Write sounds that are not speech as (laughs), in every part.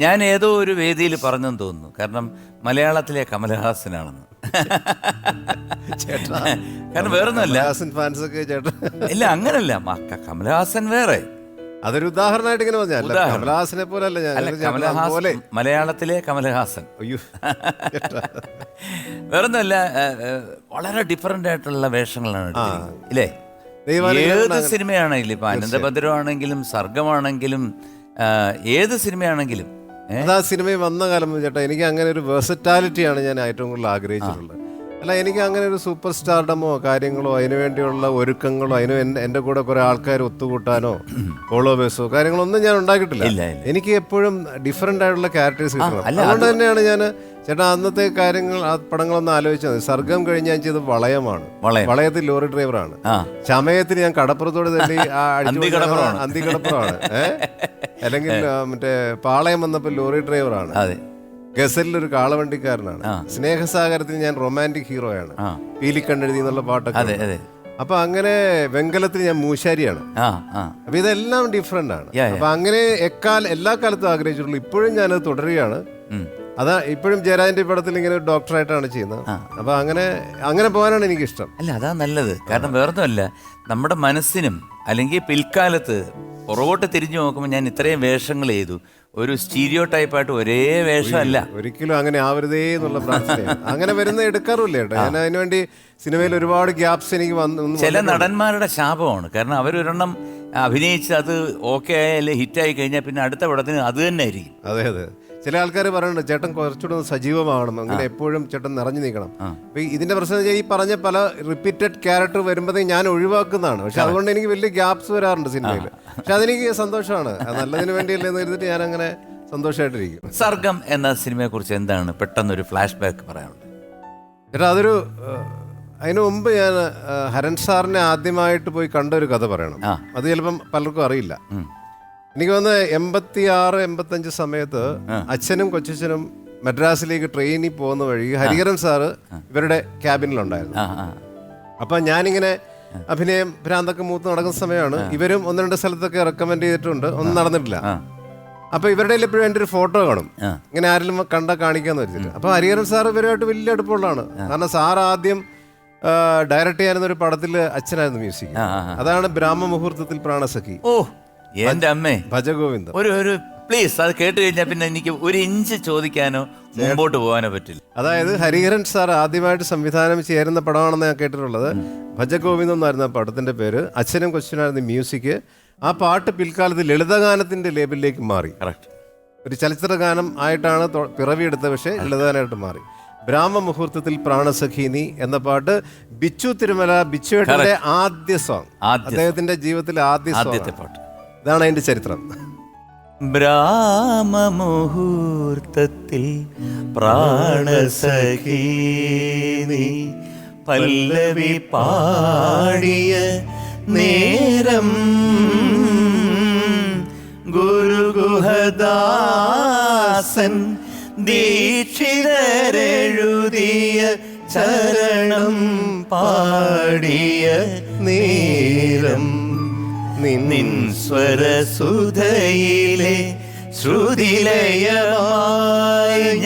ഞാൻ ഏതോ ഒരു വേദിയിൽ പറഞ്ഞെന്ന് തോന്നുന്നു. കാരണം മലയാളത്തിലെ കമലഹാസനാണെന്ന്. കാരണം വേറൊന്നുമല്ല. കമലഹാസൻ ഫാൻസ് ഒക്കെ ചേട്ടാ. ഇല്ല അങ്ങനല്ല. മക്ക ക- കമലഹാസൻ വേറെ. അതൊരു ഉദാഹരണമായിട്ട് ഇങ്ങനെ പറഞ്ഞല്ല ഉദാഹരണം. കമലഹാസനെ പോലെ അല്ല ഞാൻ അല്ല ചേട്ടൻ കമലഹാസൻ മലയാളത്തിലെ കമലഹാസൻ. അയ്യോ ചേട്ടാ. വേറൊന്നുമല്ല വളരെ ഡിഫറെന്റ് ആയിട്ടുള്ള വേഷങ്ങളാണ് എടുത്തിരിക്കുന്നത്. ഇല്ലേ? ഏത് സിനിമയാണെങ്കിലും ഇപ്പൊ അനന്തഭദ്രമാണെങ്കിലും സർഗമാണെങ്കിലും ഏത് സിനിമയാണെങ്കിലും അത് ആ സിനിമയിൽ വന്ന കാലം ചേട്ടാ എനിക്ക് അങ്ങനെ ഒരു വേഴ്സറ്റാലിറ്റിയാണ് ഞാൻ ഏറ്റവും കൂടുതൽ ആഗ്രഹിച്ചിട്ടുള്ളത്. അല്ല എനിക്ക് അങ്ങനെ ഒരു സൂപ്പർ സ്റ്റാർഡമോ കാര്യങ്ങളോ അതിനു വേണ്ടിയുള്ള ഒരുക്കങ്ങളോ അതിന് എന്റെ കൂടെ കുറെ ആൾക്കാർ ഒത്തുകൂട്ടാനോ ഫോളോവേഴ്സോ കാര്യങ്ങളൊന്നും ഞാൻ ഉണ്ടാക്കിയിട്ടില്ല. എനിക്ക് എപ്പോഴും ഡിഫറെന്റ് ആയിട്ടുള്ള ക്യാരക്ടേഴ്സ് കിട്ടണം. അല്ല, അതുകൊണ്ട് തന്നെയാണ് ഞാൻ ചേട്ടാ അന്നത്തെ കാര്യങ്ങൾ ആ പടങ്ങളൊന്നും ആലോചിച്ചത്. സർഗം കഴിഞ്ഞ് ഞാൻ ചെയ്ത് വളയമാണ്. വളയത്തിൽ ലോറി ഡ്രൈവറാണ്. ചമയത്തിൽ ഞാൻ കടപ്പുറത്തോട് തന്നെ അന്തി കടപ്പുറമാണ് ഏഹ് അല്ലെങ്കിൽ മറ്റേ പാളയം വന്നപ്പോൾ ലോറി ഡ്രൈവറാണ്. അതെ. ഗസലിൽ ഒരു കാളവണ്ടിക്കാരനാണ് സ്നേഹസാഗരത്തിൽ ഞാൻ റൊമാന്റിക് ഹീറോയാണ്. ആണ് പീലിക്കണ്ണെഴുതി എന്നുള്ള പാട്ടൊക്കെ അതെ അതെ. അപ്പൊ അങ്ങനെ വെങ്കലത്തിൽ ഞാൻ മൂശാരിയാണ്. അപ്പൊ ഇതെല്ലാം ഡിഫറെന്റ് ആണ്. അപ്പൊ അങ്ങനെ എക്കാൽ എല്ലാ കാലത്തും ആഗ്രഹിച്ചിട്ടുള്ളൂ. ഇപ്പോഴും ഞാനത് തുടരുകയാണ്. അതാ ഇപ്പോഴും ജയരാജന്റെ പടത്തിൽ ഇങ്ങനെ ഡോക്ടറായിട്ടാണ് ചെയ്യുന്നത്. അപ്പൊ അങ്ങനെ അങ്ങനെ പോകാനാണ് എനിക്ക് ഇഷ്ടം അല്ല അതാ നല്ലത്. കാരണം വേറൊന്നുമല്ല നമ്മുടെ മനസ്സിനും അല്ലെങ്കിൽ പിൽക്കാലത്ത് പുറകോട്ട് തിരിഞ്ഞു നോക്കുമ്പോൾ ഞാൻ ഇത്രയും വേഷങ്ങൾ ചെയ്തു. ഒരു സ്റ്റീരിയോ ടൈപ്പായിട്ട് ഒരേ വേഷമല്ല. ഒരിക്കലും അങ്ങനെ ആവരുതേ എന്നുള്ള അങ്ങനെ വരുന്ന എടുക്കാറില്ല കേട്ടോ. ഞാൻ അതിനുവേണ്ടി സിനിമയിൽ ഒരുപാട് ഗ്യാപ്സ് എനിക്ക് വന്ന് വന്ന് ചില നടന്മാരുടെ ശാപമാണ്. കാരണം അവരൊരെണ്ണം അഭിനയിച്ച് അത് ഓക്കെ ആയാലും ഹിറ്റായി കഴിഞ്ഞാൽ പിന്നെ അടുത്ത പടത്തിന് അത് തന്നെ ആയിരിക്കും. അതെ അതെ. ചില ആൾക്കാർ പറയുന്നുണ്ട് ചേട്ടൻ കുറച്ചുകൂടെ ഒന്ന് സജീവമാകണം അങ്ങനെ എപ്പോഴും ചേട്ടൻ നിറഞ്ഞു നീക്കണം അപ്പൊ ഇതിന്റെ പ്രശ്നം വെച്ചാൽ ഈ പറഞ്ഞ പല റിപ്പീറ്റഡ് ക്യാരക്ടർ വരുമ്പോഴത്തേക്ക് ഞാൻ ഒഴിവാക്കുന്നതാണ്. പക്ഷെ അതുകൊണ്ട് എനിക്ക് വലിയ ഗ്യാപ്സ് വരാറുണ്ട് സിനിമയിൽ. പക്ഷെ അതെനിക്ക് സന്തോഷമാണ്. നല്ലതിന് വേണ്ടിയല്ലേ എന്ന് കരുതിട്ട് ഞാൻ അങ്ങനെ സന്തോഷമായിട്ടിരിക്കും സർഗം എന്ന സിനിമയെ കുറിച്ച് എന്താണ് പെട്ടെന്നൊരു ഫ്ലാഷ് ബാക്ക് പറയാനുള്ളത്? ചേട്ടാ അതൊരു അതിനു മുമ്പ് ഞാൻ ഹരൻ സാറിനെ ആദ്യമായിട്ട് പോയി കണ്ട ഒരു കഥ പറയണം. അത് ചിലപ്പം പലർക്കും അറിയില്ല. എനിക്ക് വന്ന് എൺപത്തി ആറ് എൺപത്തഞ്ച് സമയത്ത് അച്ഛനും കൊച്ചച്ഛനും മദ്രാസിലേക്ക് ട്രെയിനിൽ പോകുന്ന വഴി ഹരിഹരൻ സാറ് ഇവരുടെ ക്യാബിനിലുണ്ടായിരുന്നു. അപ്പൊ ഞാനിങ്ങനെ അഭിനയം ഭ്രാന്തൊക്കെ മൂത്ത് നടക്കുന്ന സമയമാണ് ഇവരും ഒന്ന് രണ്ട് സ്ഥലത്തൊക്കെ റെക്കമെൻഡ് ചെയ്തിട്ടുണ്ട്. ഒന്നും നടന്നിട്ടില്ല. അപ്പൊ ഇവരുടെ എപ്പോഴും എന്റെ ഒരു ഫോട്ടോ കാണും. ഇങ്ങനെ ആരെങ്കിലും കണ്ട കാണിക്കാന്ന് വെച്ചിട്ട്. അപ്പൊ ഹരിഹരൻ സാർ ഇവരുമായിട്ട് വലിയ അടുപ്പമുള്ളതാണ്. കാരണം സാർ ആദ്യം ഡയറക്റ്റ് ചെയ്യാനെന്നൊരു ഒരു പടത്തിൽ അച്ഛനായിരുന്നു മ്യൂസിക്. അതാണ് ബ്രാഹ്മ മുഹൂർത്തത്തിൽ പ്രാണസഖി. ഓ. എന്റെ അമ്മേ. ഭജഗോവിന്ദം. ഒരു ഒരു പ്ലീസ് അത് കേട്ട് കഴിഞ്ഞാൽ പിന്നെ എനിക്ക് ഒരു ഇഞ്ച് ചോദിക്കാനോ മുമ്പോട്ട് പോകാനോ പറ്റില്ല. അതായത് ഹരിഹരൻ സാർ ആദ്യമായിട്ട് സംവിധാനം ചേരുന്ന പടമാണെന്ന് ഞാൻ കേട്ടിട്ടുള്ളത്. ഭജഗോവിന്ദം എന്നായിരുന്നു ആ പടത്തിന്റെ പേര്. അച്ഛനും കൊച്ചിനായിരുന്നു മ്യൂസിക് ആ പാട്ട് പിൽക്കാലത്ത് ലളിതഗാനത്തിന്റെ ലേബലിലേക്ക് മാറി. കറക്റ്റ് ഒരു ചലച്ചിത്ര ഗാനം ആയിട്ടാണ് പിറവിയെടുത്ത പിറവിയെടുത്തത് പക്ഷേ ലളിതഗാനമായിട്ട് മാറി. ബ്രാഹ്മ മുഹൂർത്തത്തിൽ പ്രാണസഖീനി എന്ന പാട്ട് ബിച്ചു തിരുമല ബിച്ചുവേട്ടന്റെ ആദ്യ സോങ് അദ്ദേഹത്തിന്റെ ജീവിതത്തിലെ ആദ്യ സോങ് പാട്ട്. ഇതാണ് അതിന്റെ ചരിത്രം. ബ്രാഹ്മമുഹൂർത്തത്തിൽ പ്രാണസഖീനി പല്ലവി പാടിയ നേരം ഗുരുഗുഹദാസൻ ദീക്ഷിതരെഴുതിയ ചരണം പാടിയ നേരം. നിൻ സ്വരസുധയിലെ ശ്രുതിലയമായി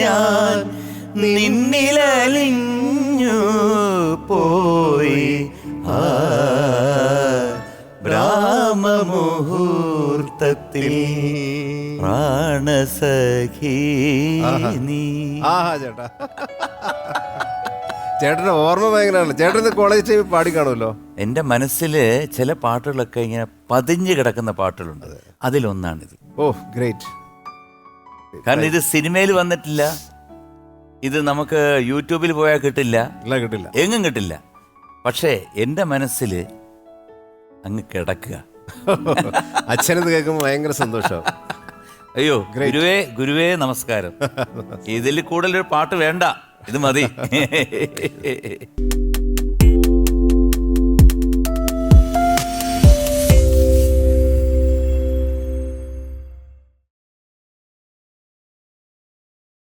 ഞാൻ നിന്നിലലിഞ്ഞു പോയി. ആ ബ്രാഹ്മമുഹൂർത്തത്തിൽ പ്രാണസഖീ നീ. ആഹാ ചേട്ടാ. ചേട്ടന്റെ ഓർമ്മ ഭയങ്കരമാണ്. ചേട്ടൻ കോളേജ് ടൈമിൽ പാടിക്കാണുമല്ലോ എന്റെ മനസ്സിൽ ചില പാട്ടുകളൊക്കെ ഇങ്ങനെ പതിഞ്ഞു കിടക്കുന്ന പാട്ടുകളുണ്ട്. അതിലൊന്നാണിത്. ഓ ഗ്രേറ്റ് കാരണം ഇത് സിനിമയിൽ വന്നിട്ടില്ല. ഇത് നമുക്ക് യൂട്യൂബിൽ പോയാൽ കിട്ടില്ല. ഇല്ല കിട്ടില്ല. എങ്ങും കിട്ടില്ല. പക്ഷേ എന്റെ മനസ്സിൽ അങ്ങ് കിടക്കുക. അച്ഛനത് കേൾക്കുമ്പോൾ ഭയങ്കര സന്തോഷം. അയ്യോ ഗുരുവേ ഗുരുവേ നമസ്കാരം. (laughs) ഇതിൽ കൂടുതലൊരു പാട്ട് വേണ്ട. ഇത് മതി. (laughs)